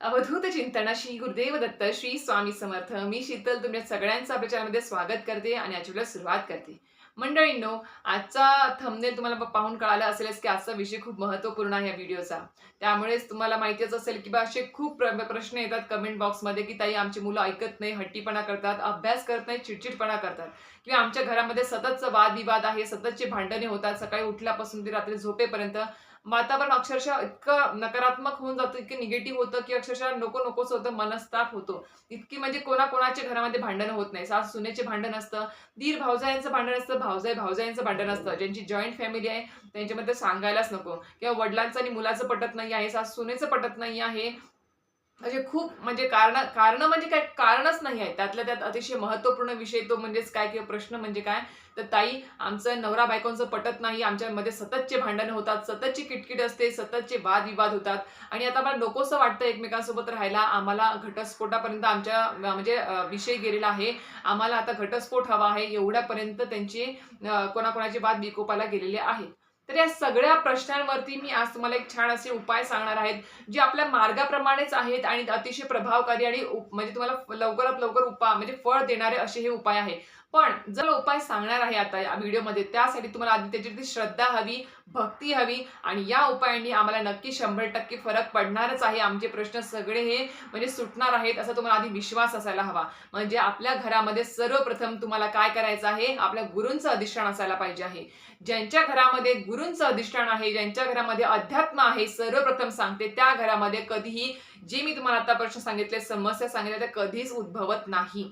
अवधूत चिंतन श्री गुरुदेव दत्त श्री स्वामी समर्थ. मी शीतल तुमच्या सगळ्यांचं आपल्या चॅनलमध्ये स्वागत करते आणि आजची सुरुवात करते. मंडळींनो आजचा थंबनेल तुम्हाला पाहून कळालं असेलच की आजचा विषय खूप महत्त्वपूर्ण आहे या व्हिडिओचा. त्यामुळेच तुम्हाला माहितीच असेल की बा असे खूप प्र- प्रश्न येतात कमेंट बॉक्समध्ये की ताई आमची मुलं ऐकत नाही हट्टीपणा करतात अभ्यास करत नाही चिडचिडपणा करतात. किंवा आमच्या घरामध्ये सततचं वादविवाद आहे सततचे भांडणे होतात सकाळी उठल्यापासून ते रात्री झोपेपर्यंत. वातावरण अक्षरशः इतकं नकारात्मक होऊन जातं इतकं निगेटिव्ह होतं की अक्षरशः नको नकोच होतं मनस्ताप होतो. इतकी म्हणजे कोणाकोणाच्या घरामध्ये भांडणं होत नाही. सास सुनेचे भांडण असतं दीर भावजायांचं भांडण असतं भावजाई भावजायांचं भांडण असतं. ज्यांची जॉईंट फॅमिली आहे त्यांच्यामध्ये सांगायलाच नको. किंवा वडिलांचं आणि मुलाचं पटत नाही आहे सास सुनेचं पटत नाही आहे म्हणजे खूप म्हणजे कारण कारण म्हणजे काय कारणच नाही आहे. त्यातल्या त्यात अतिशय महत्त्वपूर्ण विषय तो म्हणजेच काय किंवा प्रश्न म्हणजे काय? तर ताई आमचं नवरा बायकोंचं पटत नाही. आमच्यामध्ये सततचे भांडणं होतात सततची किटकिट असते सततचे वादविवाद होतात. आणि आता मला नकोसं वाटतं एकमेकांसोबत राहायला. आम्हाला घटस्फोटापर्यंत आमच्या म्हणजे विषय गेलेला आहे. आम्हाला आता घटस्फोट हवा आहे. एवढ्यापर्यंत त्यांची कोणाकोणाचे वाद विकोपाला गेलेले आहेत. तर या सगळ्या प्रश्नांवरती मी आज तुम्हाला एक छान असे उपाय सांगणार आहेत जे आपल्या मार्गाप्रमाणेच आहेत आणि अतिशय प्रभावकारी आणि उप- म्हणजे तुम्हाला लवकरात लवकर उपा म्हणजे फळ देणारे असे हे उपाय आहे. पण जर उपाय सांगणार आहे आता या व्हिडिओमध्ये त्यासाठी तुम्हाला आधी त्याच्यावरती श्रद्धा हवी भक्ती हवी आणि या उपायांनी आम्हाला नक्की शंभर टक्के फरक पडणारच आहे. आमचे प्रश्न सगळे हे म्हणजे सुटणार आहेत असा तुम्हाला आधी विश्वास असायला हवा. म्हणजे आपल्या घरामध्ये सर्वप्रथम तुम्हाला काय करायचं आहे? आपल्या गुरूंचं अधिष्ठान असायला पाहिजे आहे. ज्यांच्या घरामध्ये गुरूंचं अधिष्ठान आहे ज्यांच्या घरामध्ये अध्यात्म आहे सर्वप्रथम सांगते त्या घरामध्ये कधीही जे मी तुम्हाला आता प्रश्न सांगितले समस्या सांगितल्या त्या कधीच उद्भवत नाही.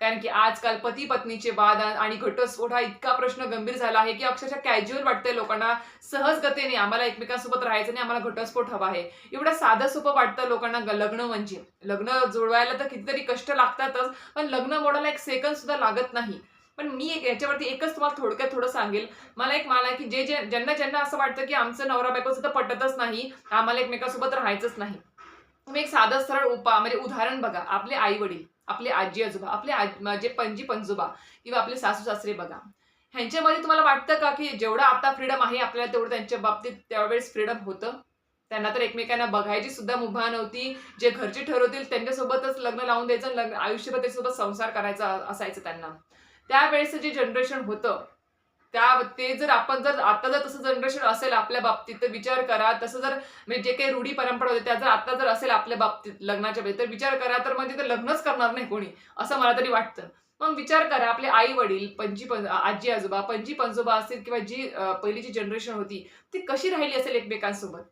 कारण की आजकाल पती पत्नीचे वाद आणि घटस्फोट हा इतका प्रश्न गंभीर झाला आहे की अक्षरशः कॅज्युअल वाटतंय लोकांना. सहजगतेने आम्हाला एकमेकांसोबत राहायचं नाही आम्हाला घटस्फोट हवा आहे. एवढं साधं सोपं वाटतं लोकांना लग्न म्हणजे. लग्न जुळवायला तर कितीतरी कष्ट लागतातच पण लग्न मोडायला एक सेकंद सुद्धा लागत नाही. पण मी एक याच्यावरती एकच तुम्हाला थोडक्यात थोडं सांगेल. मला एक मला की जे जे ज्यांना ज्यांना असं वाटतं की आमचं नवरा बायको सुद्धा पटतच नाही आम्हाला एकमेकांसोबत राहायचंच नाही. तुम्ही एक साधं सरळ उपा म्हणजे उदाहरण बघा. आपले आई वडील आपले आजी आजोबा आपले आज- म्हणजे पणजी पंजोबा किंवा आपले सासू सासरे बघा. ह्यांच्यामध्ये तुम्हाला वाटतं का की जेवढं आता फ्रीडम आहे आपल्याला तेवढं त्यांच्या बाबतीत त्यावेळेस फ्रीडम होतं? त्यांना तर एकमेकांना बघायची सुद्धा मुभा नव्हती. जे घरचे ठरवतील त्यांच्यासोबतच लग्न लावून द्यायचं लग्न आयुष्यभर त्याच्यासोबत संसार करायचा असायचं त्यांना. त्यावेळेस जे जनरेशन होतं त्या ते जर आपण जर आता जर तसं जनरेशन असेल आपल्या बाबतीत तर विचार करा. तसं जर म्हणजे जे काही रूढी परंपरा होते त्या जर आता जर असेल आपल्या बाबतीत लग्नाच्या बाबतीत तर विचार करा. तर म्हणजे ते लग्नच करणार नाही कोणी असं मला तरी वाटतं. मग विचार करा आपले आई वडील पंजी पं आजी आजोबा पंजी पंजोबा असतील किंवा जी पहिलीची जनरेशन होती ती कशी राहिली असेल एकमेकांसोबत?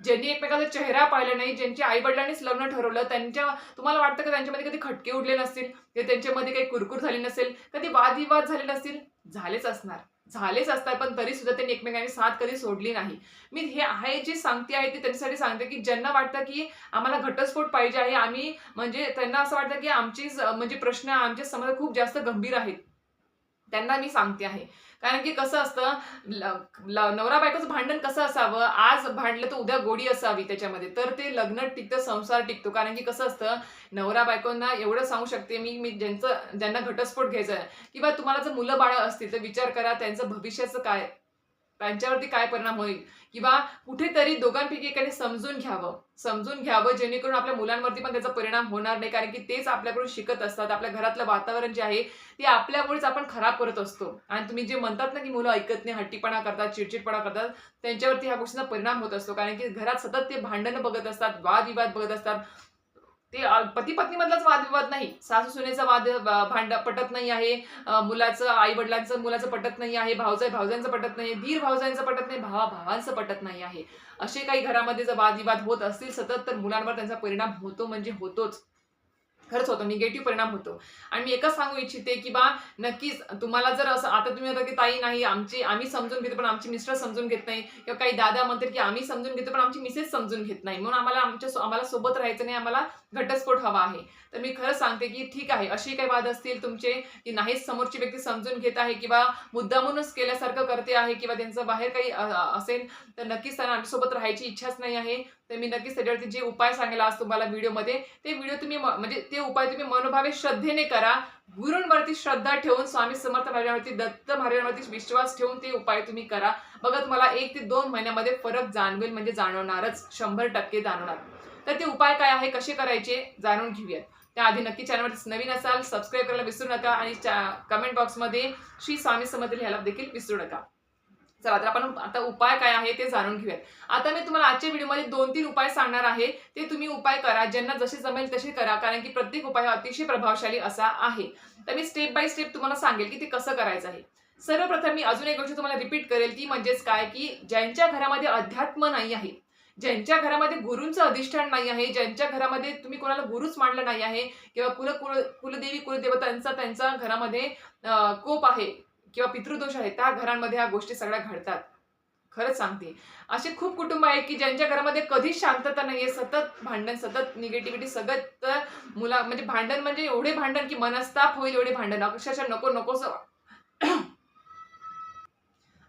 ज्यांनी एकमेकांचा चेहरा पाहिला नाही ज्यांच्या आई वडिलांनीच लग्न ठरवलं त्यांच्या तुम्हाला वाटतं का त्यांच्यामध्ये कधी खटके उडले नसतील? किंवा त्यांच्यामध्ये काही कुरकुर झाली नसेल? कधी वादविवाद झाले नसतील? झालेच असणार. झालेच असतात पण तरी सुद्धा त्यांनी एकमेकांनी साथ कधी सोडली नाही. मी हे आहे जे सांगते आहे ते त्यांच्यासाठी सांगते की ज्यांना वाटतं की आम्हाला घटस्फोट पाहिजे आहे आम्ही म्हणजे त्यांना असं वाटतं की आमचे म्हणजे प्रश्न आमच्यासमोर खूप जास्त गंभीर आहेत. त्यांना मी सांगते आहे. कारण की कसं असतं ल- नवरा बायकोचं भांडण कसं असावं आज भांडलं तर उद्या गोडी असावी त्याच्यामध्ये. तर ते लग्न टिकतं संसार टिकतो. कारण की कसं असतं नवरा बायकोंना एवढं सांगू शकते मी मी ज्यांचं ज्यांना घटस्फोट घ्यायचा आहे. किंवा तुम्हाला जर मुलं बाळं असतील तर विचार करा त्यांचं भविष्याचं काय. त्यांच्यावरती काय परिणाम होईल? किंवा कुठेतरी दोघांपैकी एकाने समजून घ्यावं. समजून घ्यावं जेणेकरून आपल्या मुलांवरती पण त्याचा परिणाम होणार नाही. कारण की तेच आपल्याकडून शिकत असतात. आपल्या घरातलं वातावरण जे आहे ते आपल्यामुळेच आपण खराब करत असतो. आणि तुम्ही जे म्हणतात ना की मुलं ऐकत नाही हट्टीपणा करतात चिडचिडपणा करतात त्यांच्यावरती ह्या गोष्टींचा परिणाम होत असतो. कारण की घरात सतत ते भांडणं बघत असतात वादविवाद बघत असतात. ते पती पत्नी मधलाच वादविवाद नाही. सासू सुनेचा वाद भांड पटत नाही आहे. मुलाचं आई वडिलांचं मुलाचं पटत नाही आहे. भावजाई भावजांचं पटत नाही धीर भावजांचं पटत नाही. भावा भावांचं पटत नाही आहे. असे काही घरामध्ये जर वादविवाद होत असतील सतत तर मुलांवर त्यांचा परिणाम होतो म्हणजे होतोच. खरंच होतो निगेटिव्ह परिणाम होतो. आणि मी एकच सांगू इच्छिते की बा नक्कीच तुम्हाला जर असं आता तुम्ही म्हणता की ताई नाही आमची आम्ही समजून घेतो पण आमची मिस्टर समजून घेत नाही. किंवा काही दादा म्हणतात की आम्ही समजून घेतो पण आमची मिसेस समजून घेत नाही. म्हणून आम्हाला आमच्या आम्हाला सोबत राहायचं नाही आम्हाला घटस्फोट हवा आहे. तर मी खरं सांगते की ठीक आहे असे काही वाद असतील तुमचे की नाहीच समोरची व्यक्ती समजून घेत आहे किंवा मुद्दामूनच केल्यासारखं करते आहे किंवा त्यांचं बाहेर काही असेल तर नक्कीच त्यांना आमच्यासोबत राहायची इच्छाच नाही आहे. तर मी नक्कीच त्याच्यावरती जे उपाय सांगेल आज तुम्हाला व्हिडिओमध्ये ते व्हिडिओ तुम्ही म्हणजे ते उपाय तुम्ही मनोभावे श्रद्धेने करा. गुरूंवरती श्रद्धा ठेवून स्वामी समर्थ महाराजांवरती दत्त महाराजांवरती विश्वास ठेवून ते उपाय तुम्ही करा. बघा तुम्हाला एक ते दोन महिन्यामध्ये फरक जाणवेल म्हणजे जाणवणारच. शंभर टक्के जाणवणार. तर ते उपाय काय आहे कसे करायचे जाणून घेऊयात. त्याआधी नक्की चॅनलवर नवीन असाल सबस्क्राईब करायला विसरू नका आणि कमेंट बॉक्समध्ये श्री स्वामी समर्थ लिहायला देखील विसरू नका. चला तर आपण आता उपाय काय आहे ते जाणून घेऊयात. आता मी तुम्हाला आजच्या व्हिडिओमध्ये दोन तीन उपाय सांगणार आहे. ते तुम्ही उपाय करा ज्यांना जसे जमेल तसे करा कारण की प्रत्येक उपाय हा अतिशय प्रभावशाली असा आहे. तर मी स्टेप बाय स्टेप तुम्हाला सांगेल की ते कसं करायचं आहे. सर्वप्रथम मी अजून एक गोष्ट तुम्हाला रिपीट करेल ती म्हणजेच काय? की ज्यांच्या घरामध्ये अध्यात्म नाही आहे ज्यांच्या घरामध्ये गुरूंचं अधिष्ठान नाही आहे ज्यांच्या घरामध्ये तुम्ही कोणाला गुरुच मांडलं नाही आहे किंवा कुल कुल कुलदेवी कुलदेवतांचा त्यांचा घरामध्ये कोप आहे किंवा पितृदोष आहे त्या घरांमध्ये ह्या गोष्टी सगळ्या घडतात. खरंच सांगते. असे खूप कुटुंब आहेत की ज्यांच्या घरामध्ये कधीच शांतता नाहीये सतत भांडण सतत निगेटिव्हिटी सतत मुला म्हणजे भांडण म्हणजे एवढे भांडण की मनस्ताप होईल एवढे भांडण. अक्षरशः नको नकोस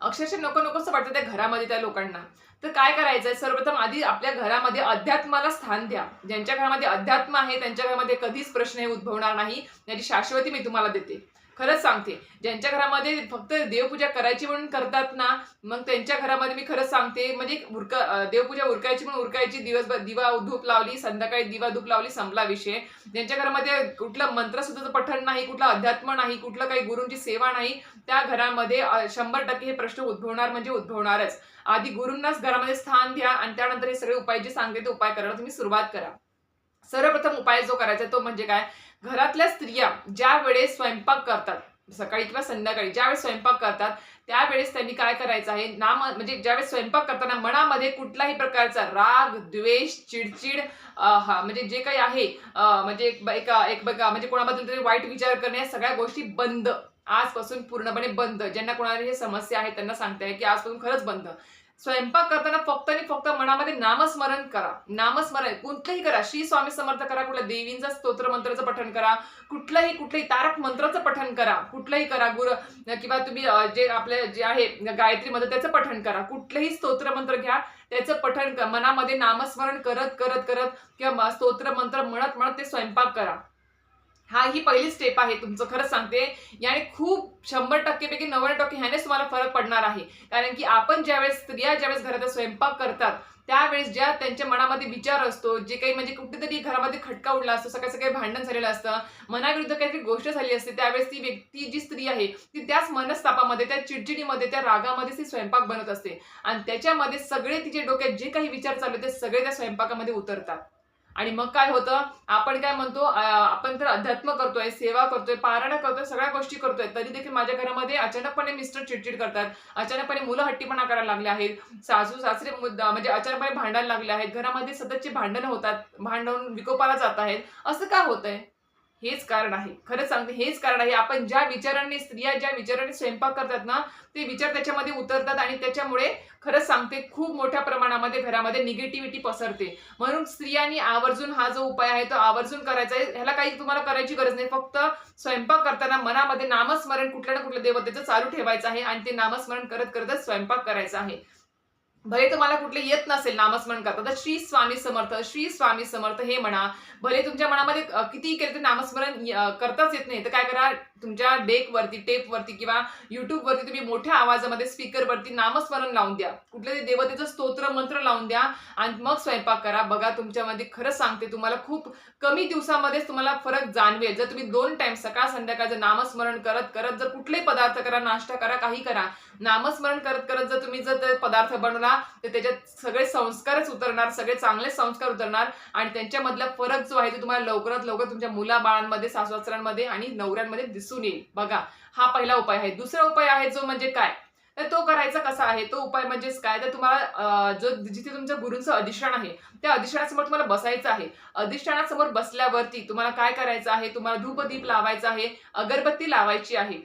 अक्षरशः नको नकोस वाटतं त्या घरामध्ये त्या लोकांना. तर काय करायचंय? सर्वप्रथम आधी आपल्या घरामध्ये अध्यात्माला स्थान द्या. ज्यांच्या घरामध्ये अध्यात्म आहे त्यांच्या घरामध्ये कधीच प्रश्न हे उद्भवणार नाही. याची शाश्वती मी तुम्हाला देते. खरंच सांगते. ज्यांच्या घरामध्ये फक्त देवपूजा करायची म्हणून करतात ना मग त्यांच्या घरामध्ये मी खरंच सांगते म्हणजे उरका देवपूजा उरकायची म्हणून उरकायची दिवसभर दिवा धूप लावली संध्याकाळी दिवा धूप लावली संपला विषय. ज्यांच्या घरामध्ये कुठलं मंत्रसुद्धाचं पठण नाही कुठलं अध्यात्म नाही कुठलं काही गुरूंची सेवा नाही त्या घरामध्ये शंभर टक्के हे प्रश्न उद्भवणार म्हणजे उद्भवणारच. आधी गुरूंनाच घरामध्ये स्थान द्या आणि त्यानंतर हे सगळे उपाय जे सांगते ते उपाय करायला तुम्ही सुरुवात करा. सर्वप्रथम उपाय जो करायचा तो म्हणजे काय? घरातल्या स्त्रिया ज्या वेळेस स्वयंपाक करतात सकाळी किंवा संध्याकाळी ज्यावेळेस स्वयंपाक करतात त्यावेळेस त्यांनी काय करायचं आहे? नाम म्हणजे ज्यावेळेस स्वयंपाक करताना मनामध्ये कुठलाही प्रकारचा राग द्वेष चिडचिड हा म्हणजे जे काही आहे म्हणजे एक एका एक बघा म्हणजे कोणाबद्दल तरी वाईट विचार करणे या सगळ्या गोष्टी बंद. आजपासून पूर्णपणे बंद. ज्यांना कोणाला हे समस्या आहे त्यांना सांगते की आजपासून खरंच बंद. स्वयंपाक करताना फक्त आणि फक्त मनामध्ये नामस्मरण करा. नामस्मरण. कोणतंही करा. श्री स्वामी समर्थ करा. कुठल्या देवींचा स्तोत्र मंत्राचं पठण करा. कुठलंही कुठलंही तारक मंत्राचं पठण करा. कुठलंही करा. गुरु किंवा तुम्ही जे आपले जे आहे गायत्रीमध्ये त्याचं पठण करा. कुठलंही स्तोत्र मंत्र घ्या. त्याचं पठण मनामध्ये नामस्मरण करत करत करत किंवा स्तोत्र मंत्र म्हणत म्हणत ते स्वयंपाक करा. हा ही पहिली स्टेप आहे तुमचं खरंच सांगते. याने खूप शंभर टक्केपैकी नव्वद टक्के ह्यानेच तुम्हाला फरक पडणार आहे. कारण की आपण ज्यावेळेस स्त्रिया ज्यावेळेस घरात स्वयंपाक करतात त्यावेळेस ज्या त्यांच्या मनामध्ये विचार असतो जे काही म्हणजे कुठेतरी घरामध्ये खटका उडला असतो सकाळी सकाळी भांडण झालेलं असतं मनाविरुद्ध काहीतरी गोष्ट झाली असते त्यावेळेस ती व्यक्ती जी स्त्री आहे ती त्याच मनस्तापामध्ये त्या चिडचिडीमध्ये त्या रागामध्ये ती स्वयंपाक बनत असते. आणि त्याच्यामध्ये सगळे तिचे डोक्यात जे काही विचार चालू ते सगळे त्या स्वयंपाकामध्ये उतरतात. आणि मग काय होतं? आपण काय म्हणतो आपण तर अध्यात्म करतोय सेवा करतोय पारायण करतोय सगळ्या गोष्टी करतोय तरी देखील माझ्या घरामध्ये अचानकपणे मिस्टर चिडचिड करतात. अचानकपणे मुलं हट्टीपणा करायला लागले आहेत. सासू सासरे मुद्दा म्हणजे अचानकपणे भांडायला लागले आहेत. घरामध्ये सततचे भांडणं होतात भांडण विकोपाला जात आहेत. असं का होतंय? हेच कारण आहे. खरंच सांगते हेच कारण आहे. आपण ज्या विचाराने स्त्रिया ज्या विचाराने स्वयंपाक करतात ना ते विचार त्याच्यामध्ये उतरतात आणि त्याच्यामुळे खरंच सांगते खूप मोठ्या प्रमाणामध्ये घरामध्ये निगेटिव्हिटी पसरते. म्हणून स्त्रियांनी आवर्जून हा जो उपाय आहे तो आवर्जून करायचा आहे. ह्याला काही तुम्हाला करायची गरज नाही. फक्त स्वयंपाक करताना मनामध्ये नामस्मरण कुठल्या ना कुठल्या देवतेचं चालू ठेवायचं आहे आणि ते नामस्मरण करत करतच स्वयंपाक करायचा आहे. भले तुम्हाला कुठले येत नसेल नामस्मरण करता तर श्री स्वामी समर्थ श्री स्वामी समर्थ हे म्हणा. भले तुमच्या मनामध्ये किती कितीही केलं तर नामस्मरण करताच येत नाही. तर काय करा तुमच्या डेकवरती टेपवरती किंवा युट्यूबवरती तुम्ही मोठ्या आवाजामध्ये स्पीकरवरती नामस्मरण लावून द्या. कुठल्या तरी देवतेचं स्तोत्र मंत्र लावून द्या आणि मग स्वयंपाक करा. बघा तुमच्यामध्ये खरंच सांगते तुम्हाला खूप कमी दिवसामध्येच तुम्हाला फरक जाणवेल. जर तुम्ही दोन टाइम सकाळ संध्याकाळ जर नामस्मरण करत करत जर कुठलेही पदार्थ करा नाश्ता करा काही करा नामस्मरण करत करत जर तुम्ही जर पदार्थ बनवला तर त्याच्यात सगळे संस्कारच उतरणार सगळे चांगले संस्कार उतरणार आणि त्यांच्यामधला फरक जो आहे तो तुम्हाला लवकरात लवकर तुमच्या मुलाबाळांमध्ये सासवासरांमध्ये आणि नवऱ्यांमध्ये दिसून येईल. बघा हा पहिला उपाय आहे. दुसरा उपाय आहे जो म्हणजे काय? तर तो करायचा कसा आहे? तो उपाय म्हणजेच काय? तर तुम्हाला जो जिथे तुमच्या गुरूंचं अधिष्ठान आहे त्या अधिष्ठानासमोर तुम्हाला बसायचं आहे. अधिष्ठानासमोर बसल्यावरती तुम्हाला काय करायचं आहे? तुम्हाला धूपदीप लावायचा आहे अगरबत्ती लावायची आहे.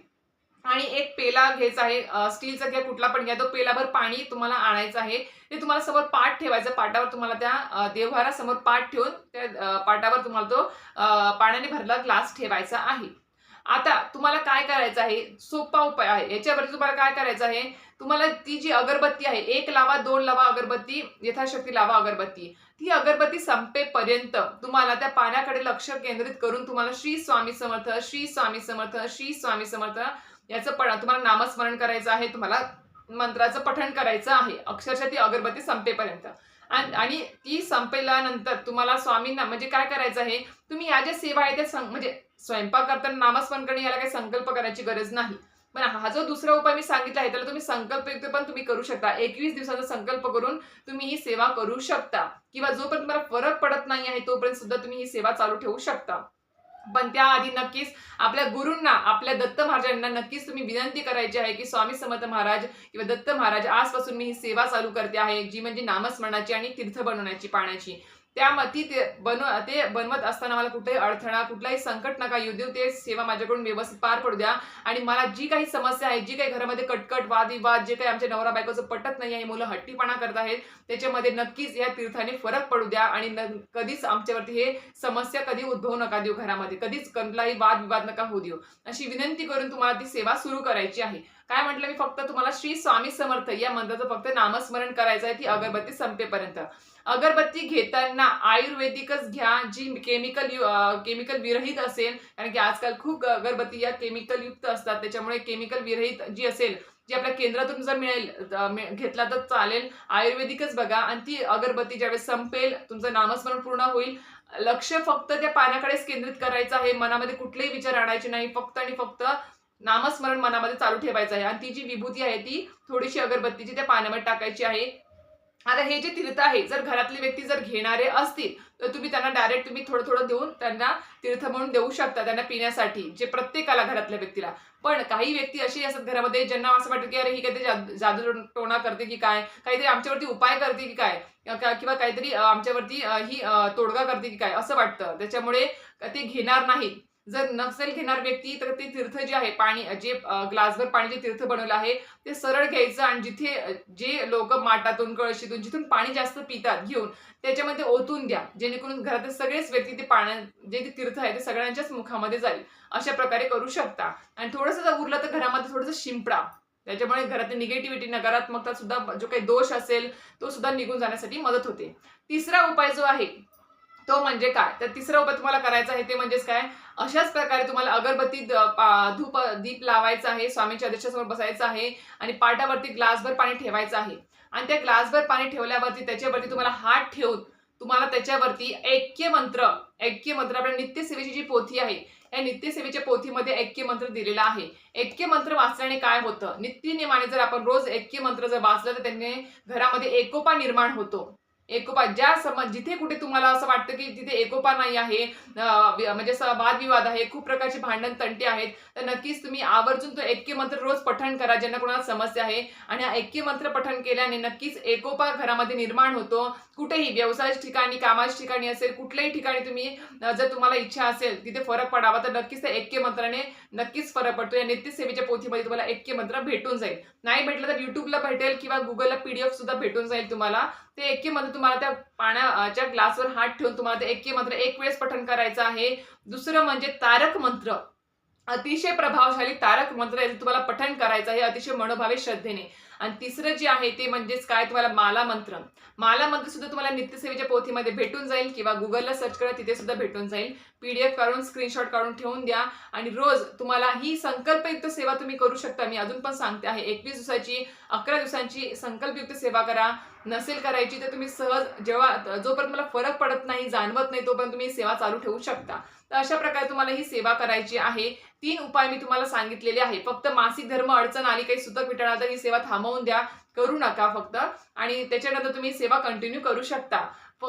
आणि एक पेला घ्यायचा आहे स्टीलचा घ्या कुठला पण घ्या तो पेलाभर पाणी तुम्हाला आणायचं आहे. ते तुम्हाला समोर पाठ ठेवायचं पाटावर तुम्हाला त्या अं, देवघरासमोर पाठ ठेवून त्या पाटावर तुम्हाला तो पाण्याने भरला ग्लास ठेवायचा आहे. आता तुम्हाला काय करायचं आहे? सोपा उपाय आहे. याच्यावरती तुम्हाला काय करायचं आहे? तुम्हाला ती जी अगरबत्ती आहे एक लावा दोन लावा अगरबत्ती यथाशक्ती लावा अगरबत्ती. ती अगरबत्ती संपेपर्यंत तुम्हाला त्या पाण्याकडे लक्ष केंद्रित करून तुम्हाला श्री स्वामी समर्थ श्री स्वामी समर्थ श्री स्वामी समर्थ याचं पण तुम्हाला नामस्मरण करायचं आहे तुम्हाला मंत्राचं पठण करायचं आहे अक्षरशः ती अगरबत्ती संपेपर्यंत. आणि ती संपल्यानंतर तुम्हाला स्वामींना म्हणजे काय करायचं आहे तुम्ही या ज्या सेवा आहेत त्या सं- म्हणजे स्वयंपाक करताना नामस्मरण करणे याला काही संकल्प करायची गरज नाही. पण हा जो दुसरा उपाय मी सांगितला आहे त्याला तुम्ही संकल्पयुक्त पण तुम्ही करू शकता. एकवीस दिवसाचा संकल्प करून तुम्ही ही सेवा करू शकता. किंवा जोपर्यंत तुम्हाला फरक पडत नाही आहे तोपर्यंत सुद्धा तुम्ही ही सेवा चालू ठेवू शकता. पण त्याआधी नक्कीच आपल्या गुरूंना आपल्या दत्त महाराजांना नक्कीच तुम्ही विनंती करायची आहे की स्वामी समर्थ महाराज किंवा दत्त महाराज आजपासून मी ही सेवा चालू करते आहे जी म्हणजे नामस्मरणाची आणि तीर्थ बनवण्याची पाण्याची. त्यामध्ये ते बनव ते बनवत असताना मला कुठेही अडथळा कुठलाही संकट नका येऊ देऊ. ते सेवा माझ्याकडून व्यवस्थित पार पडू द्या. आणि मला जी काही समस्या आहे जी काही घरामध्ये कटकट वादविवाद जे काही आमच्या नवरा बायकोचं पटत नाही आहे मुलं हट्टीपणा करत आहेत त्याच्यामध्ये नक्कीच या तीर्थाने फरक पडू द्या. आणि न कधीच आमच्यावरती हे समस्या कधी उद्भवू नका देऊ घरामध्ये. कधीच कुठलाही वादविवाद नका होऊ देऊ. अशी विनंती करून तुम्हाला ती सेवा सुरू करायची आहे. काय म्हटलं मी फक्त तुम्हाला श्री स्वामी समर्थ या मंत्राचं फक्त नामस्मरण करायचं आहे ती अगरबत्ती संपेपर्यंत. अगरबत्ती घेताना आयुर्वेदिकच घ्या जी केमिकल केमिकल विरहित असेल कारण की आजकाल खूप अगरबत्ती या केमिकल युक्त असतात त्याच्यामुळे केमिकल विरहित जी असेल जी आपल्या केंद्रातून जर मिळेल घेतला तर चालेल. आयुर्वेदिकच बघा आणि ती अगरबत्ती ज्यावेळेस संपेल तुमचं नामस्मरण पूर्ण होईल. लक्ष फक्त त्या पाण्याकडेच केंद्रित करायचं आहे मनामध्ये कुठलेही विचार आणायचे नाही फक्त आणि फक्त नामस्मरण मनामध्ये चालू ठेवायचं आहे. आणि ती जी विभूती आहे ती थोडीशी अगरबत्तीची त्या पाण्यामध्ये टाकायची आहे. आता हे जे तीर्थ आहे जर घरातले व्यक्ती जर घेणारे असतील तर तुम्ही त्यांना डायरेक्ट तुम्ही थोडं थोडं देऊन त्यांना तीर्थ म्हणून देऊ शकता त्यांना पिण्यासाठी जे प्रत्येकाला घरातल्या व्यक्तीला. पण काही व्यक्ती अशी असतात घरामध्ये ज्यांना असं वाटतं की अरे ही काहीतरी जादू टोणा करते की काय? काहीतरी आमच्यावरती उपाय करते की काय? किंवा काहीतरी आमच्यावरती ही तोडगा करते की काय? असं वाटतं. त्याच्यामुळे ते घेणार नाहीत. जर नसेल घेणार व्यक्ती तर ते तीर्थ जे आहे पाणी जे ग्लासभर पाणी जे तीर्थ बनवलं आहे ते सरळ घ्यायचं आणि जिथे जे लोक माटातून कळशीतून जिथून पाणी जास्त पितात घेऊन त्याच्यामध्ये ओतून द्या. जेणेकरून घरातील सगळेच व्यक्ती ते पाण्या जे ते तीर्थ आहे ते सगळ्यांच्याच मुखामध्ये जाईल. अशा प्रकारे करू शकता. आणि थोडंसं जर उरलं तर घरामध्ये थोडंसं शिंपडा. त्याच्यामुळे घरातील निगेटिव्हिटी नकारात्मकता सुद्धा जो काही दोष असेल तो सुद्धा निघून जाण्यासाठी मदत होते. तिसरा उपाय जो आहे तो म्हणजे काय? तर तिसरा उपाय तुम्हाला करायचा आहे ते म्हणजेच काय? अशाच प्रकारे तुम्हाला अगरबत्ती धूप दीप लावायचा आहे स्वामीच्या आदेशासमोर बसायचं आहे आणि पाटावरती ग्लासभर पाणी ठेवायचं आहे. आणि त्या ग्लासभर पाणी ठेवल्यावरती त्याच्यावरती तुम्हाला हात ठेवून तुम्हाला त्याच्यावरती ऐक्य मंत्र ऐक्य मंत्र आपल्या नित्यसेवेची जी पोथी आहे या नित्यसेवेच्या पोथीमध्ये ऐक्य मंत्र दिलेला आहे. ऐक्य मंत्र वाचल्याने काय होतं? नित्यनियमाने जर आपण रोज ऐक्य मंत्र जर वाचलं तर त्याने घरामध्ये एकोपा निर्माण होतो. एकोपा ज्या सम जिथे कुठे तुम्हाला असं वाटतं की तिथे एकोपा नाही आहे म्हणजे असं वादविवाद आहे खूप प्रकारचे भांडण तंटे आहेत तर नक्कीच तुम्ही आवर्जून तो ऐक्य मंत्र रोज पठण करा ज्यांना कोणाला समस्या आहे. आणि हा ऐक्य मंत्र पठण केल्याने नक्कीच एकोपा घरामध्ये निर्माण होतो. कुठेही व्यवसायाच्या ठिकाणी कामाच्या ठिकाणी असेल कुठल्याही ठिकाणी तुम्ही जर तुम्हाला इच्छा असेल तिथे फरक पडावा तर नक्कीच त्या ऐक्य मंत्राने नक्कीच फरक पडतो. या नित्यसेवेच्या पोथीमध्ये तुम्हाला ऐक्य मंत्र भेटून जाईल. नाही भेटलं तर युट्यूबला भेटेल किंवा गुगलला पीडीएफ सुद्धा भेटून जाईल तुम्हाला. ते एके मंत्र तुम्हाला त्या पाण्याच्या ग्लासवर हात ठेवून तुम्हाला ते ऐक्य मंत्र एक वेळेस पठण करायचं आहे. दुसरं म्हणजे तारक मंत्र. अतिशय प्रभावशाली तारक मंत्र याचं तुम्हाला पठण करायचं आहे अतिशय मनोभावे श्रद्धेने. आणि तिसरं जे आहे ते म्हणजेच काय? तुम्हाला माला मंत्र. माला मंत्र सुद्धा तुम्हाला नित्यसेवेच्या पोथीमध्ये भेटून जाईल किंवा गुगलला सर्च करा तिथे सुद्धा भेटून जाईल. पीडीएफ काढून स्क्रीनशॉट काढून ठेवून द्या आणि रोज तुम्हाला ही संकल्पयुक्त सेवा तुम्ही करू शकता. मी अजून पण सांगते आहे एकवीस दिवसाची अकरा दिवसांची संकल्पयुक्त सेवा करा. नसेल करायची तर तुम्ही सहज जेव्हा जोपर्यंत मला फरक पडत नाही जाणवत नाही तोपर्यंत तुम्ही सेवा चालू ठेवू शकता. तर अशा प्रकारे तुम्हाला ही सेवा करायची आहे. तीन उपाय मी तुम्हाला सांगितलेले आहे फक्त मासिक धर्म अडचण आली काही सुतक विटाळा तर ही सेवा थांबवून द्या. करू नका फक्त. आणि त्याच्यानंतर तुम्ही सेवा कंटिन्यू करू शकता.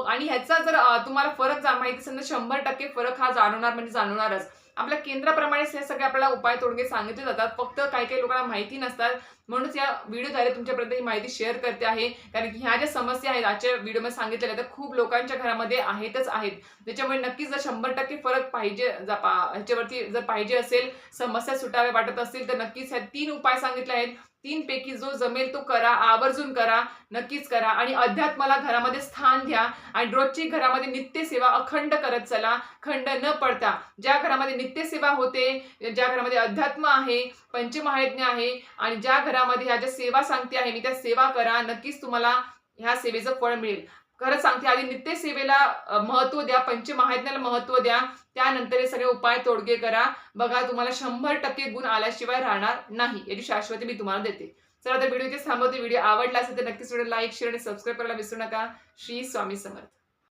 आणि ह्याचा जर तुम्हाला फरक जा माहिती तर शंभर टक्के फरक हा जाणवणार म्हणजे जाणवणारच. आपल्या केंद्राप्रमाणेच हे सगळे आपल्याला उपाय तोडगे सांगितले जातात. फक्त काही काही लोकांना माहिती नसतात. म्हणूनच या व्हिडिओद्वारे तुमच्यापर्यंत ही माहिती शेअर करते आहे. कारण की ह्या ज्या समस्या आहेत आजच्या व्हिडिओमध्ये सांगितलेल्या त्या खूप लोकांच्या घरामध्ये आहेतच आहेत. त्याच्यामुळे नक्कीच जर शंभर टक्के फरक पाहिजे पा- ह्याच्यावरती जर पाहिजे असेल समस्या सुटाव्या वाटत असतील तर नक्कीच ह्या तीन उपाय सांगितले आहेत. तीन पैकी जो जमेल तो करा आवर्जून करा नक्कीच करा. आणि अध्यात्माला घरामध्ये स्थान द्या आणि रोजची घरामध्ये नित्यसेवा अखंड करत चला. खंड न पडता ज्या घरामध्ये नित्यसेवा होते ज्या घरामध्ये अध्यात्म आहे पंचमहायज्ञ आहे आणि ज्या घरामध्ये ह्या ज्या सेवा सांगते आहे मी त्या सेवा करा. नक्कीच तुम्हाला ह्या सेवेचं फळ मिळेल. खरंच सांगते आधी नित्यसेवेला सेवेला महत्त्व द्या पंचमहायज्ञाला महत्त्व द्या. त्यानंतर हे सगळे उपाय तोडगे करा. बघा तुम्हाला शंभर टक्के गुण आल्याशिवाय राहणार नाही याची शाश्वती मी तुम्हाला देते. चला तर व्हिडिओ इथे थांबवते. व्हिडिओ आवडला असेल तर नक्कीच व्हिडिओ लाईक शेअर आणि सबस्क्राईब करायला विसरू नका. श्री स्वामी समर्थ.